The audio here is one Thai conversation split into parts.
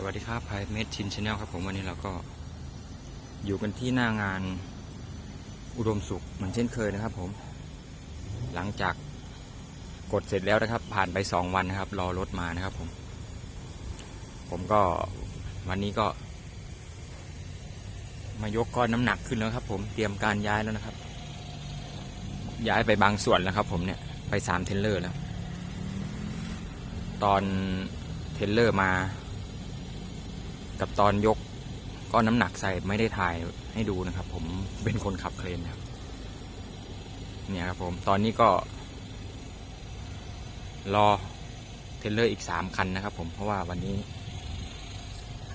สวัสดีครับไพเมดชินชาแนลครับผมวันนี้เราก็อยู่กันที่หน้างานอุดมสุขเหมือนเช่นเคยนะครับ ผม หลังจากกดเสร็จแล้วนะครับ ผ่านไปสองวันนะครับ รอรถมานะครับ ผม ผมก็วันนี้ก็ มายกก้อนน้ำหนักขึ้นแล้วครับ ผมเตรียมการย้ายแล้วนะครับ ย้ายไปบางส่วนแล้วครับ ผมเนี่ยไปสามเทรลเลอร์แล้ว ตอนเทรลเลอร์มา กับตอนยกก้อนน้ำหนักใส่ไม่ได้ถ่ายให้ดูนะครับ ผมเป็นคนขับเครนครับ เนี่ยครับผมตอนนี้ก็ รอเทรลเลอร์อีกสามคันนะครับ ผมเพราะว่าวันนี้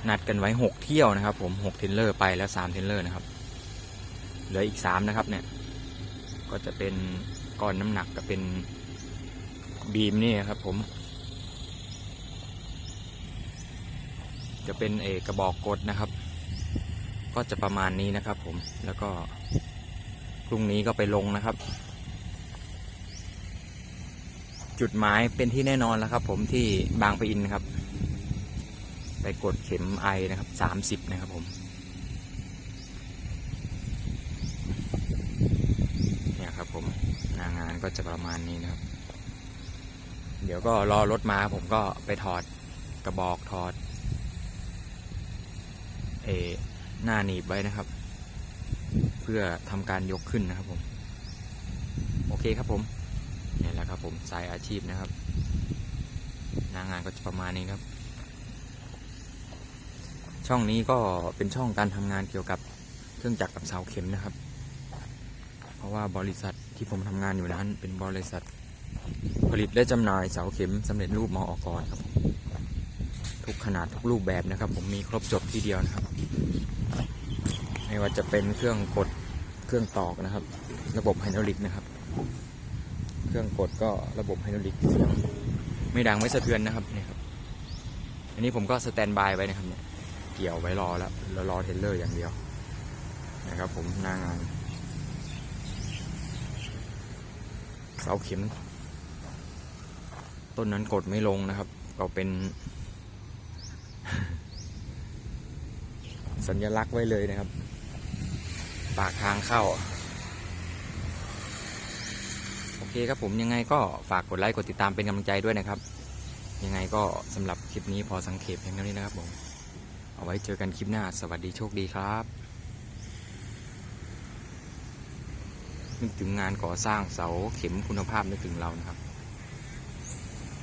นัดกันไว้หกเที่ยวนะครับ ผมหกเทรลเลอร์ไปแล้วสามเทรลเลอร์นะครับเหลืออีกสามนะครับ เนี่ย ก็จะเป็นก้อนน้ำหนักกับเป็นบีมนี่ครับ ผม จะเป็นเอกระบอกกดนะครับ ก็จะประมาณนี้นะครับ ผมแล้วก็พรุ่งนี้ก็ไปลงนะครับ จุดหมายเป็นที่แน่นอนแล้วครับ ผมที่บางปะอินครับ ไปกดเข็มไอนะครับสามสิบนะครับผมเนี่ยครับ ผมหน้างานก็จะประมาณนี้นะครับ เดี๋ยวก็รอรถมาผมก็ไปถอดกระบอกถอด เอหน้าหนีบไว้นะครับ เพื่อทำการยกขึ้นนะครับผม โอเคครับผมนี่แหละครับผมสายอาชีพนะครับหน้างานก็จะประมาณนี้ครับ ช่องนี้ก็เป็นช่องการทำงานเกี่ยวกับเครื่องจักรกับเสาเข็มนะครับ เพราะว่าบริษัทที่ผมทำงานอยู่นั้นเป็นบริษัท ผลิตและจำหน่ายเสาเข็มสำเร็จรูปมออกรครับ ทุกขนาดทุกรูปแบบนะครับ ผมมีครบจบที่เดียวนะครับ ไม่ว่าจะเป็นเครื่องกดเครื่องตอกนะครับ ระบบไฮดรอลิกนะครับ เครื่องกดก็ระบบไฮดรอลิกเสียงไม่ดังไม่สะเทือนนะครับนี่ครับอันนี้ผมก็สแตนบายไว้นะครับเนี่ยเกี่ยวไว้รอแล้วแล้วรอเทเลอร์อย่างเดียวนะครับ ผมหน้างานเสาเข็ม ต้นนั้นกดไม่ลงนะครับ ก็เป็น สัญลักษณ์ไว้เลยนะครับ ปากทางเข้า โอเคครับผมยังไงก็ฝากกดไลค์กดติดตามเป็นกำลังใจด้วยนะครับ ยังไงก็สำหรับคลิปนี้พอสังเขปเพียงเท่านี้นะครับผมเอาไว้เจอกันคลิปหน้าสวัสดีโชคดีครับนึกถึงงานก่อสร้างเสาเข็มคุณภาพนึกถึงเรานะครับ